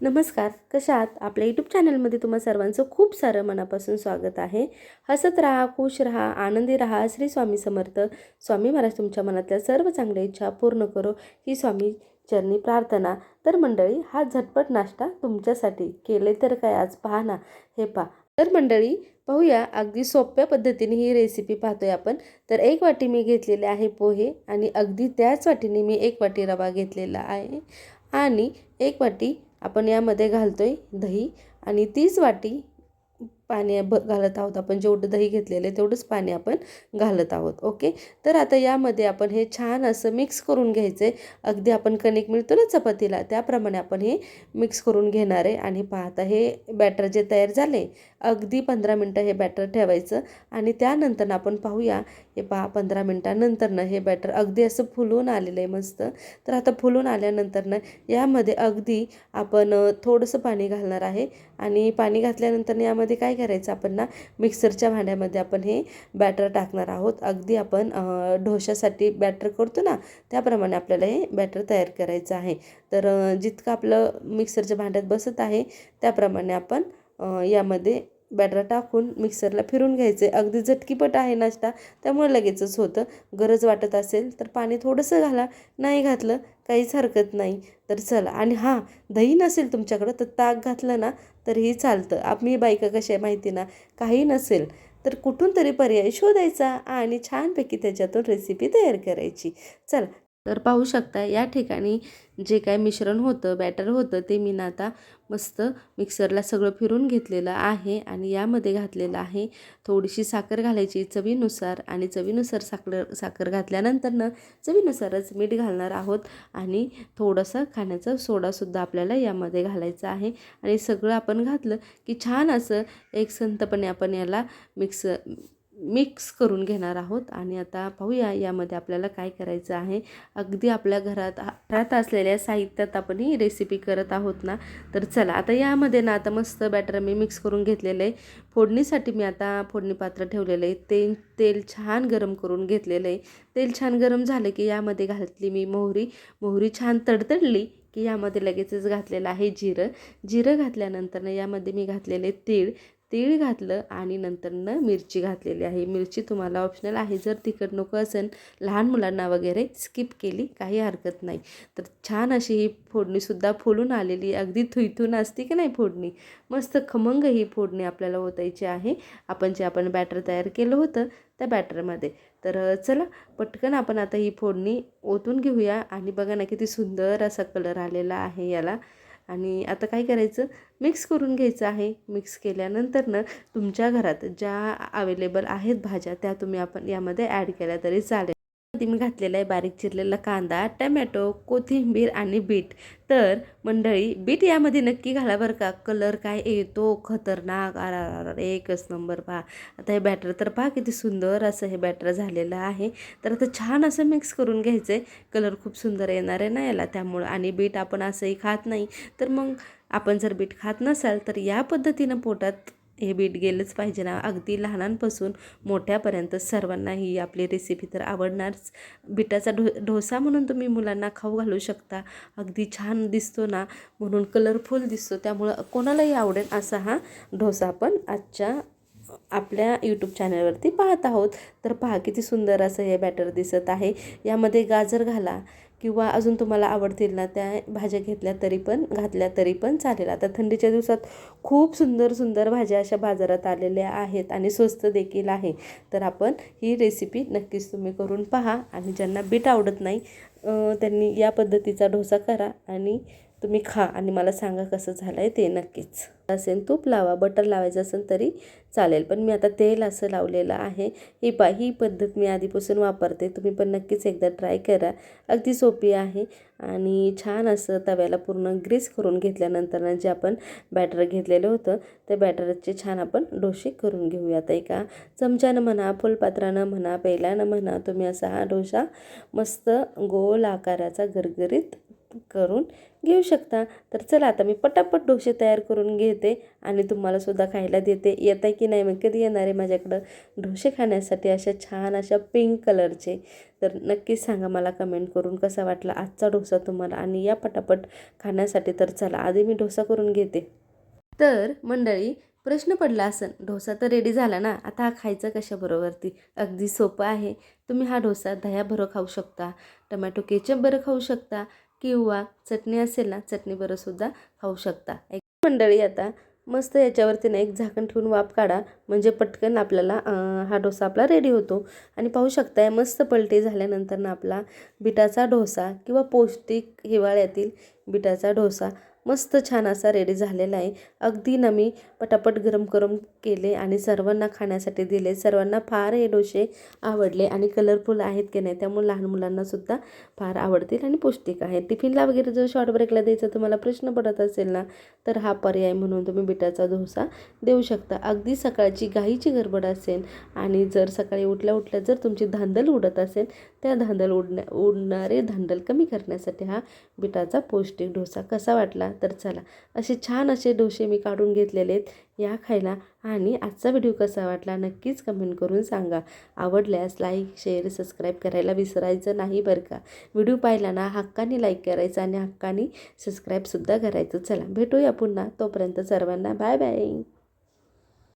नमस्कार कशा आहात? आपल्या यूट्यूब चॅनलमध्ये तुम्हा सर्वांचं खूप सारं मनापासून स्वागत आहे. हसत राहा खुश राहा आनंदी राहा श्री स्वामी समर्थ. स्वामी महाराज तुमच्या मनातल्या सर्व चांगल्या इच्छा पूर्ण करो ही स्वामी चरणी प्रार्थना. तर मंडळी हा झटपट नाश्ता तुमच्यासाठी केले तर काय आज? पहा ना. हे पहा. तर मंडळी पाहूया अगदी सोप्या पद्धतीने ही रेसिपी पाहतोय आपण. तर एक वाटी मी घेतलेले आहे पोहे आणि अगदी त्याच वाटीने मी एक वाटी रवा घेतलेला आहे. आणि एक वाटी आपण यामध्ये घालतो आहे दही आणि तीच वाटी पाणी भ घालत आहोत आपण. जेवढं दही घेतलेलं आहे तेवढंच पाणी आपण घालत आहोत. ओके? तर आता यामध्ये आपण हे छान असं मिक्स करून घ्यायचं आहे अगदी आपण कणिक मिळतो ना चपातीला त्याप्रमाणे आपण हे मिक्स करून घेणार आहे. आणि पाहता हे बॅटर जे तयार झाले अगदी पंधरा मिनटं हे बॅटर ठेवायचं. आणि त्यानंतर आपण पाहूया हे पहा पंधरा मिनटानंतरनं हे बॅटर अगदी असं फुलून आलेलं आहे मस्त. तर आता फुलून आल्यानंतरनं यामध्ये अगदी आपण थोडंसं पाणी घालणार आहे. आणि पाणी घातल्यानंतर यामध्ये काय करायचं आपण ना? मिक्सरच्या भांड्यामध्ये आपण हे बॅटर टाकणार आहोत. अगदी आपण ढोशासाठी बॅटर करतो ना त्याप्रमाणे आपल्याला हे बॅटर तयार करायचं आहे. तर जितकं आपलं मिक्सरच्या भांड्यात बसत आहे त्याप्रमाणे आपण यामध्ये बॅटर टाकून मिक्सरला फिरून घ्यायचे. अगदी झटकीपट आहे नाश्ता त्यामुळे लगेचच होतं. गरज वाटत असेल तर पाणी थोडंसं घाला. नाही घातलं काहीच हरकत नाही. तर चला. आणि हां दही नसेल तुमच्याकडं तर ताक घातलं ना तरीही चालतं. आम्ही बायका कशा आहे माहिती ना? काही नसेल. तर कुठून तरी पर्याय शोधायचा आणि छानपैकी त्याच्यातून रेसिपी तयार करायची. चला तर पाहू शकता या ठिकाणी जे काय मिश्रण होतं बॅटर होतं ते मी ना आता मस्त मिक्सरला सगळं फिरून घेतलेलं आहे आणि यामध्ये घातलेलं आहे थोडीशी साखर घालायची चवीनुसार आणि चवीनुसार साखर साखर घातल्यानंतरनं चवीनुसारच मीठ घालणार आहोत आणि थोडंसं खाण्याचा सोडासुद्धा आपल्याला यामध्ये घालायचं आहे. आणि सगळं आपण घातलं की छान असं एक संतपणे आपण याला मिक्स मिक्स करून घेणार आहोत. आणि आता पाहूया यामध्ये आपल्याला काय करायचं आहे. अगदी आपल्या घरात हात असलेल्या साहित्यात आपण ही रेसिपी करत आहोत ना. तर चला आता यामध्ये ना आता मस्त बॅटर मी मिक्स करून घेतलेलं आहे. फोडणीसाठी मी आता फोडणी पात्र ठेवलेलं आहे. ते तेल छान गरम करून घेतलेलं आहे. तेल छान गरम झालं की यामध्ये घातली मी मोहरी. मोहरी छान तडतडली की यामध्ये लगेचच घातलेलं आहे जिरं. जिरं घातल्यानंतर यामध्ये मी घातलेले तीळ. तीळ घातलं आणि नंतरनं मिरची घातलेली आहे. मिरची तुम्हाला ऑप्शनल आहे. जर तिखट नको असेल लहान मुलांना वगैरे स्किप केली काही हरकत नाही. तर छान अशी ही फोडणीसुद्धा फुलून आलेली अगदी थुईथून असते की नाही फोडणी? मस्त खमंग ही फोडणी आपल्याला ओतायची आहे. आपण जे आपण बॅटर तयार केलं होतं त्या बॅटरमध्ये तर चला पटकन आपण आता ही फोडणी ओतून घेऊया. आणि बघा ना किती सुंदर असा कलर आलेला आहे याला. आणि आता काय करायचं? मिक्स करून घ्यायचं आहे. मिक्स केल्यानंतरनं तुमच्या घरात ज्या अवेलेबल आहेत भाज्या त्या तुम्ही आपण यामध्ये ॲड केल्या तरी चालेल. मी घातलेला आहे बारीक चिरलेला कांदा टमॅटो कोथिंबीर आणि बीट. तर मंडळी बीट यामध्ये नक्की घाला बरं का. कलर काय येतो? खतरनाक. आर एकच नंबर पहा. आता हे बॅटर तर पहा किती सुंदर असं हे बॅटर झालेलं आहे. तर आता छान असं मिक्स करून घ्यायचं आहे कलर खूप सुंदर येणार आहे ना याला त्यामुळं. आणि बीट आपण असंही खात नाही. तर मग आपण जर बीट खात नसाल तर या पद्धतीनं पोटात हे बीट गेलंच पाहिजे ना. अगदी लहानांपासून मोठ्यापर्यंत सर्वांना ही आपली रेसिपी तर आवडणारच. बिटाचा ढो ढोसा म्हणून तुम्ही मुलांना खाऊ घालू शकता. अगदी छान दिसतो ना. म्हणून कलरफुल दिसतो. त्यामुळं कोणालाही आवडेल असा हा ढोसा आपण आजच्या आपल्या यूट्यूब चॅनलवरती पाहत आहोत. तर पहा किती सुंदर असं हे बॅटर दिसत आहे. यामध्ये गाजर घाला. किंवा अजून तुम्हाला आवडतील ना त्या भाज्या घेतल्या तरी पण घातल्या तरी पण चालेल. आता थंडीच्या दिवसात खूप सुंदर सुंदर भाज्या अशा बाजारात आलेल्या आहेत आणि स्वस्त देखील आहे. तर आपण ही रेसिपी नक्कीच तुम्ही करून पहा आणि ज्यांना बीट आवडत नाही त्यांनी या पद्धतीचा डोसा करा आणि तुम्ही खा आणि मला सांगा कसं झालं आहे ते नक्कीच. असेल तूप लावा बटर लावायचं असेल तरी चालेल. पण मी आता तेल असं लावलेलं आहे. ही पा ही पद्धत मी आधीपासून वापरते. तुम्ही पण नक्कीच एकदा ट्राय करा. अगदी सोपी आहे आणि छान असं तव्याला पूर्ण ग्रीस करून घेतल्यानंतर जे आपण बॅटर घेतलेलं होतं त्या बॅटरचे छान आपण डोसे करून घेऊयात एका चमच्यानं म्हणा फुलपात्रानं म्हणा पेल्यानं म्हणा तुम्ही असा हा डोसा मस्त गोल आकाराचा गरगरीत करून घेऊ शकता. तर चला आता मी पटापट डोसे तयार करून घेते आणि तुम्हाला सुद्धा खायला देते. येत आहे की नाही? मग कधी येणार आहे माझ्याकडं? डोसे खाण्यासाठी अशा छान अशा पिंक कलरचे तर नक्कीच सांगा मला कमेंट करून कसा वाटला आजचा डोसा तुम्हाला आणि या पटापट खाण्यासाठी तर चला आधी मी डोसा करून घेते. तर मंडळी प्रश्न पडला असेल डोसा तर रेडी झाला ना? आता हा खायचा कशाबरोबरती? अगदी सोपं आहे. तुम्ही हा डोसा दह्याबरोबर खाऊ शकता टमॅटो केचप बरं खाऊ शकता किंवा चटणी असेल ना चटणीबरोबर सुद्धा खाऊ शकता. एक मंडळी आता मस्त याच्यावरती ना एक झाकण ठेवून वाफ काढा. म्हणजे पटकन आपल्याला हा डोसा आपला रेडी होतो. आणि पाहू शकताय मस्त पलटी झाल्यानंतर ना आपला बिटाचा डोसा किंवा पौष्टिक हिवाळ्यातील बिटाचा डोसा मस्त छान असा रेडी झालेला आहे. अगदी ना मी पटापट गरम करून केले आणि सर्वांना खाण्यासाठी दिले. सर्वांना फार हे डोसे आवडले आणि कलरफुल आहेत की नाही त्यामुळे लहान मुलांनासुद्धा फार आवडतील आणि पौष्टिक आहेत. टिफिनला वगैरे जर शॉर्ट ब्रेकला द्यायचा तुम्हाला प्रश्न पडत असेल ना तर हा पर्याय म्हणून तुम्ही बिटाचा डोसा देऊ शकता. अगदी सकाळची घाईची गडबड असेल आणि जर सकाळी उठल्या उठल्या जर तुमची धांदल उडत असेल त्या धांदल उडण्या उडणारे धांदल कमी करण्यासाठी हा बिटाचा पौष्टिक डोसा कसा वाटला? तर चला. असे छान असे डोसे मी काढून घेतलेले आहेत. या खायला. आणि आजचा व्हिडिओ कसा वाटला नक्कीच कमेंट करून सांगा. आवडल्यास लाईक शेअर सबस्क्राईब करायला विसरायचं नाही बरं का. व्हिडिओ पाहिला ना हक्काने लाईक करायचा आणि हक्काने सबस्क्राईबसुद्धा करायचं. चला भेटूया पुन्हा. तोपर्यंत सर्वांना बाय बाय.